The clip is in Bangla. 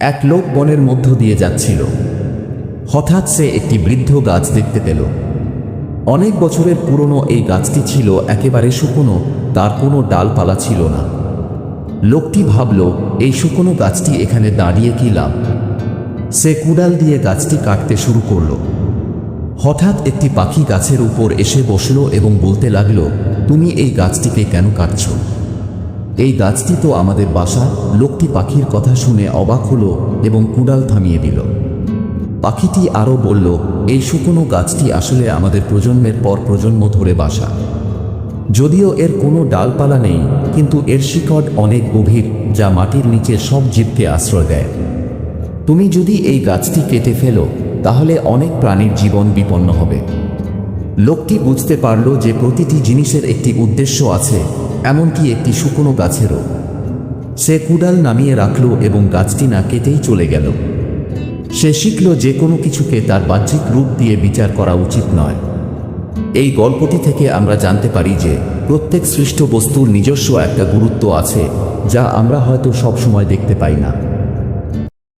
এক লোক বনের মধ্য দিয়ে যাচ্ছিল। হঠাৎ সে একটি বৃদ্ধ গাছ দেখতে পেল। অনেক বছরের পুরনো এই গাছটি ছিল একেবারে শুকনো, তার কোনো ডালপালা ছিল না। লোকটি ভাবল, এই শুকনো গাছটি এখানে দাঁড়িয়ে কি লাভ? সে কুড়াল দিয়ে গাছটি কাটতে শুরু করল। হঠাৎ একটি পাখি গাছের উপর এসে বসল এবং বলতে লাগল, তুমি এই গাছটিকে কেন কাটছ? এই গাছটি তো আমাদের বাসা লোকটি পাখির কথা শুনে অবাক হলো এবং কুড়াল থামিয়ে দিল। পাখিটি আরও বলল, এই শুকনো গাছটি আসলে আমাদের প্রজন্মের পর প্রজন্ম ধরে বাসা। যদিও এর কোনো ডালপালা নেই, কিন্তু এর শিকড় অনেক গভীর, যা মাটির নিচে সব জীবকে আশ্রয় দেয়। তুমি যদি এই গাছটি কেটে ফেলো, তাহলে অনেক প্রাণীর জীবন বিপন্ন হবে। লোকটি বুঝতে পারল যে প্রতিটি জিনিসের একটি উদ্দেশ্য আছে এমনকি একটি শুকনো গাছেরও। সে কুডাল নামিয়ে রাখল এবং গাছটি না কেটেই চলে গেল। সে শিখল যে কোনো কিছুকে তার বাহ্যিক রূপ দিয়ে বিচার করা উচিত নয়। এই গল্পটি থেকে আমরা জানতে পারি যে প্রত্যেক সৃষ্ট বস্তুর নিজস্ব একটা গুরুত্ব আছে, যা আমরা হয়তো সবসময় দেখতে পাই না।